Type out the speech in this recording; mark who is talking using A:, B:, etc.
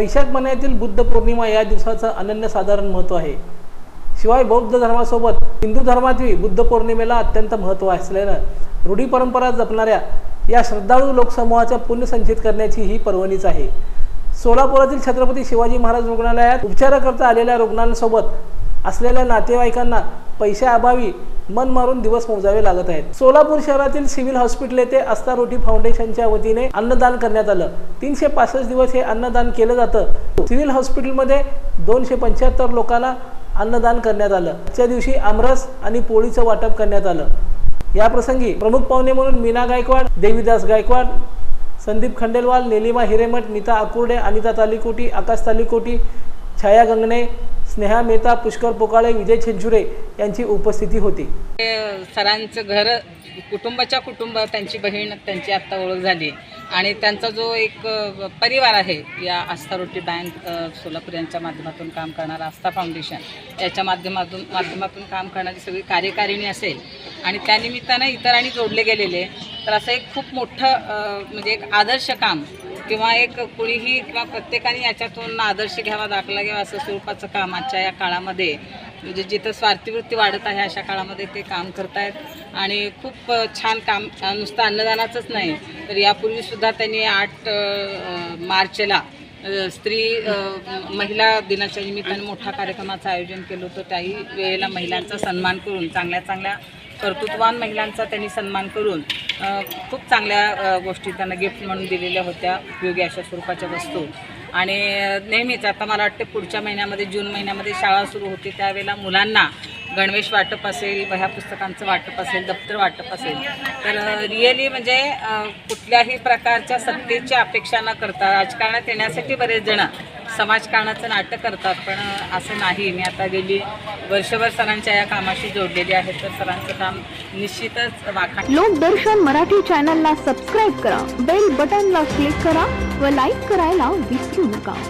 A: वैशाख महिन्यातील बुद्ध पौर्णिमा या दिवसाचं अनन्यसाधारण महत्त्व आहे. शिवाय बौद्ध धर्मासोबत हिंदू धर्मातही बुद्ध पौर्णिमेला अत्यंत महत्त्व असल्यानं रूढी परंपरा जपणाऱ्या या श्रद्धाळू लोकसमूहाचा पुण्यसंचित करण्याची ही पर्वणीच आहे. सोलापुरातील छत्रपती शिवाजी महाराज रुग्णालयात उपचाराकरता आलेल्या रुग्णांसोबत असलेल्या नातेवाईकांना पैशाअभावी मन मारून दिवस मोजावे लागत आहेत. सोलापूर शहरातील सिव्हिल हॉस्पिटल येथे आस्था रोटी फाउंडेशनच्या वतीने अन्नदान करण्यात आलं. तीनशे पासष्ट दिवस हे अन्नदान केलं जातं. सिव्हिल हॉस्पिटलमध्ये दोनशे पंच्याहत्तर लोकांना अन्नदान करण्यात आलं. आजच्या दिवशी आमरस आणि पोळीचं वाटप करण्यात आलं. या प्रसंगी प्रमुख पाहुणे म्हणून मीना गायकवाड देवीदास गायकवाड संदीप खंडेलवाल निलिमा हिरेमठ नीता आकुर्डे अनिता तालिकोटी आकाश तालिकोटी छाया गंगणे स्नेहा मेहता पुष्कर पोकाळे विजय छेंचुरे यांची उपस्थिती होती.
B: ते सरांचं घर कुटुंबाच्या कुटुंब त्यांची बहीण त्यांची आत्ता ओळख झाली. आणि त्यांचा जो एक परिवार आहे या आस्था रोटी बँक सोलापूर यांच्या माध्यमातून काम करणारा आस्था फाउंडेशन याच्या माध्यमातून माध्यमातून काम करणारी सगळी कार्यकारिणी असेल आणि त्यानिमित्तानं इतरांनी जोडले गेलेले तर असं एक खूप मोठं म्हणजे एक आदर्श काम किंवा एक कुणीही किंवा प्रत्येकाने याच्यातून आदर्श घ्यावा दाखला घ्यावा असं स्वरूपाचं काम आजच्या या काळामध्ये म्हणजे जिथं स्वार्थीवृत्ती वाढत आहे अशा काळामध्ये ते काम करतायत. आणि खूप छान काम नुसतं अन्नदानाचंच नाही तर यापूर्वीसुद्धा त्यांनी आठ मार्चला स्त्री महिला दिनाच्या निमित्तानं मोठ्या कार्यक्रमाचं आयोजन केलं होतं. त्याही वेळेला महिलांचा सन्मान करून चांगल्या चांगल्या कर्तृत्वान महिलांचा त्यांनी सन्मान करून खूप चांगल्या गोष्टी त्यांना गिफ्ट म्हणून दिलेल्या होत्या उपयोगी अशा स्वरूपाच्या वस्तू. आणि नेहमीच आता मला वाटते पुढच्या महिन्यामध्ये जून महिन्यामध्ये शाळा सुरू होते त्यावेळेला मुलांना गणवेश वाटप असेल वह्या पुस्तकांचं वाटप असेल दप्तर वाटप असेल तर रिअली म्हणजे कुठल्याही प्रकारच्या सत्तेची अपेक्षा न करता राजकारणात येण्यासाठी बरेच जण समाजकारणाचं नाटक करतात पण असं नाही. मी आता गेली वर्षभर सरांच्या या कामाशी जोडलेली आहे तर सरांचं काम निश्चितच वाखा
C: लोकदर्शन मराठी चॅनलला सबस्क्राईब करा बेल बटनला क्लिक करा व लाईक करायला विसरू नका.